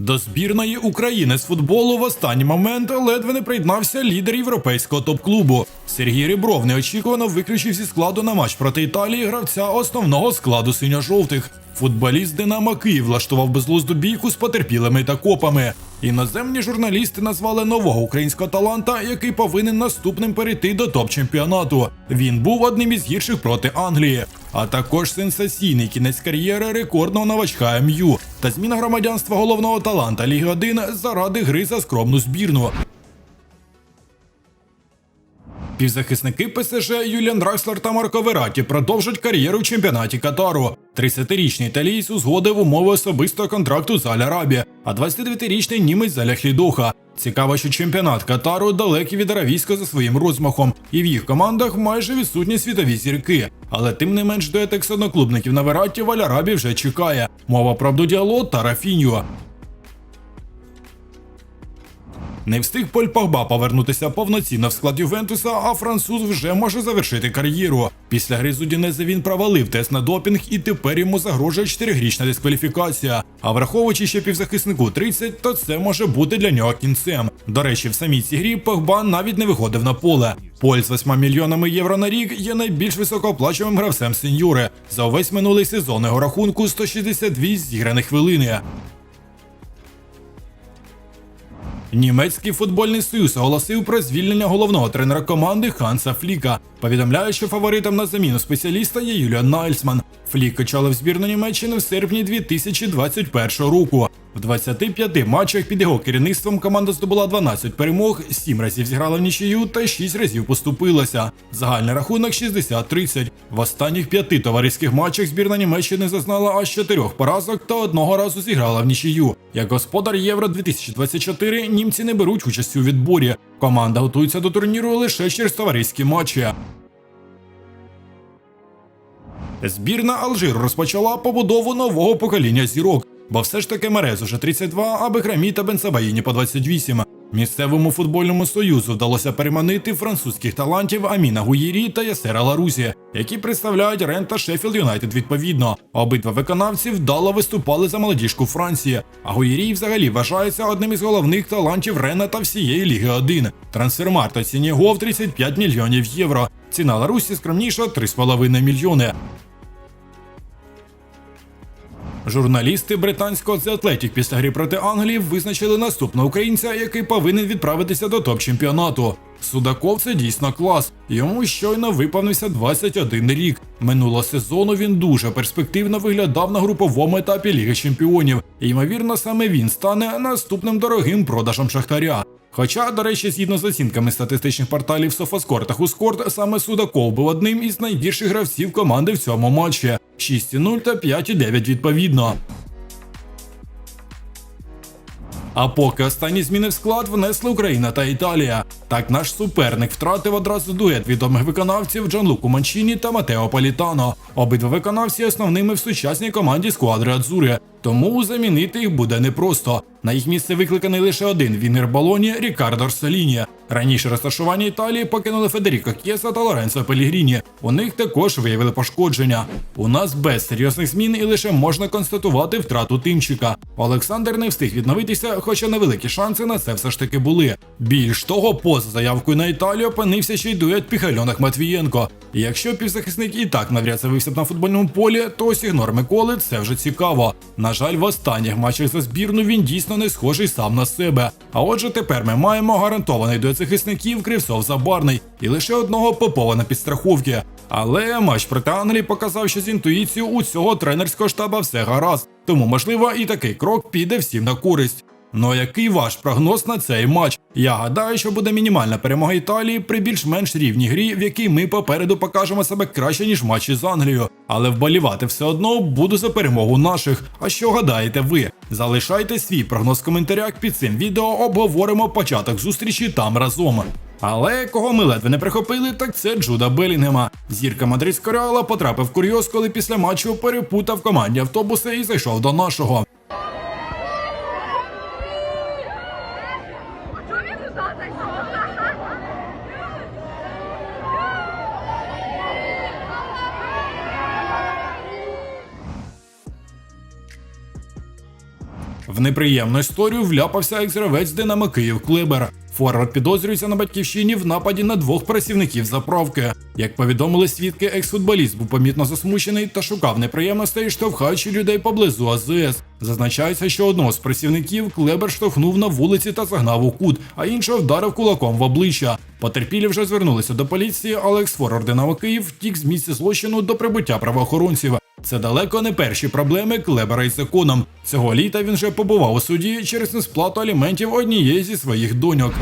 До збірної України з футболу в останній момент ледве не приєднався лідер європейського топ-клубу. Сергій Рибров неочікувано виключив зі складу на матч проти Італії гравця основного складу синьо-жовтих. Футболіст Динамо Київ влаштував безлузду бійку з потерпілими та копами. Іноземні журналісти назвали нового українського таланта, який повинен наступним перейти до топ-чемпіонату. Він був одним із гірших проти Англії, а також сенсаційний кінець кар'єри рекордного новачка МЮ та зміна громадянства головного таланта Ліги 1 заради гри за скромну збірну. Півзахисники ПСЖ Юліан Дракслер та Марко Вераті продовжать кар'єру в чемпіонаті Катару. 30-річний італієць узгодив умови особистого контракту з Аль-Арабі, а 29-річний німець з Аляхлідоха. Цікаво, що чемпіонат Катару далекий від аравійська за своїм розмахом, і в їх командах майже відсутні світові зірки. Але тим не менш дует екс-одноклубників на Вераті в Аль-Арабі вже чекає. Мова про Абду-Діало та Рафіньо. Не встиг Поль Погба повернутися повноцінно в склад Ювентуса, а француз вже може завершити кар'єру. Після гри з Удінезе він провалив тест на допінг і тепер йому загрожує 4-річна дискваліфікація. А враховуючи ще півзахиснику 30, то це може бути для нього кінцем. До речі, в самій цій грі Погба навіть не виходив на поле. Поль з 8 мільйонами євро на рік є найбільш високооплачуваним гравцем сеньори. За увесь минулий сезон його рахунку 162 зіграні хвилини. Німецький футбольний союз оголосив про звільнення головного тренера команди Ханса Фліка. Повідомляє, що фаворитом на заміну спеціаліста є Юліан Нальсман. Флік очолив збірну Німеччини в серпні 2021 року. В 25 матчах під його керівництвом команда здобула 12 перемог, 7 разів зіграла в нічию та 6 разів поступилася. Загальний рахунок 60-30. В останніх п'яти товариських матчах збірна Німеччини зазнала аж 4 поразок та одного разу зіграла в нічию. Як господар Євро 2024 німці не беруть участь у відборі. Команда готується до турніру лише через товариські матчі. Збірна Алжир розпочала побудову нового покоління зірок, бо все ж таки Мерез уже 32, а Бехрамі та Бенсабаїні по 28. Місцевому футбольному союзу вдалося переманити французьких талантів Аміна Гуєрі та Ясера Ларузі, які представляють Рен та Шеффілд Юнайтед відповідно. Обидва виконавці вдало виступали за молодіжку Франції. А Гуєрій взагалі вважається одним із головних талантів Рена та всієї Ліги 1. Трансфермарт оцінює його в 35 мільйонів євро. Ціна Ларусі скромніша 3,5 мільйони. Журналісти британського The Athletic після гри проти Англії визначили наступного українця, який повинен відправитися до топ-чемпіонату. Судаков це дійсно клас. Йому щойно виповнився 21 рік. Минулого сезону він дуже перспективно виглядав на груповому етапі Ліги Чемпіонів. Ймовірно, саме він стане наступним дорогим продажем Шахтаря. Хоча, до речі, згідно з оцінками статистичних порталів Софаскор та Хускорт, саме Судаков був одним із найгірших гравців команди в цьому матчі 6,0 та 5,9 відповідно. А поки останні зміни в склад внесли Україна та Італія. Так наш суперник втратив одразу дует відомих виконавців Джанлуку Манчіні та Матео Політано. Обидва виконавці основними в сучасній команді сквадри Адзури. Тому замінити їх буде непросто. На їх місце викликаний лише один вінер балоні Рікардо Орселіні. Раніше розташування Італії покинули Федеріко Кєса та Лоренцо Пелігріні. У них також виявили пошкодження. У нас без серйозних змін і лише можна констатувати втрату тимчика. Олександр не встиг відновитися, хоча невеликі шанси на це все ж таки були. Більш того, поза заявкою на Італію опинився ще й дует Піхальонах Матвієнко. І якщо півзахисник і так навряд з'явився б на футбольному полі, то ось ігнор Миколи це вже цікаво. На жаль, в останніх матчах за збірну він дійсно не схожий сам на себе. А отже, тепер ми маємо гарантований дует захисників Кривцов Забарний і лише одного Попова на підстраховки. Але матч проти Англії показав, що з інтуїцією у цього тренерського штаба все гаразд. Тому, можливо, і такий крок піде всім на користь. Ну а який ваш прогноз на цей матч? Я гадаю, що буде мінімальна перемога Італії при більш-менш рівній грі, в якій ми попереду покажемо себе краще ніж в матчі з Англією. Але вболівати все одно буду за перемогу наших. А що гадаєте ви? Залишайте свій прогноз в коментарях під цим відео. Обговоримо початок зустрічі там разом. Але кого ми ледве не прихопили, так це Джуда Белінгема. Зірка мадридського реала потрапив в курйоз, коли після матчу перепутав командні автобуси і зайшов до нашого. В неприємну історію вляпався екс-гравець Динамо Київ Клибер. Форвард підозрюється на батьківщині в нападі на двох працівників заправки. Як повідомили свідки, екс-футболіст був помітно засмучений та шукав неприємностей, штовхаючи людей поблизу АЗС. Зазначається, що одного з працівників Клебер штовхнув на вулиці та загнав у кут, а іншого вдарив кулаком в обличчя. Потерпілі вже звернулися до поліції, але екс-форвард Динамо Київ втік з місця злочину до прибуття правоохоронців. Це далеко не перші проблеми Клебера із законом. Цього літа він вже побував у суді через несплату аліментів однієї зі своїх доньок.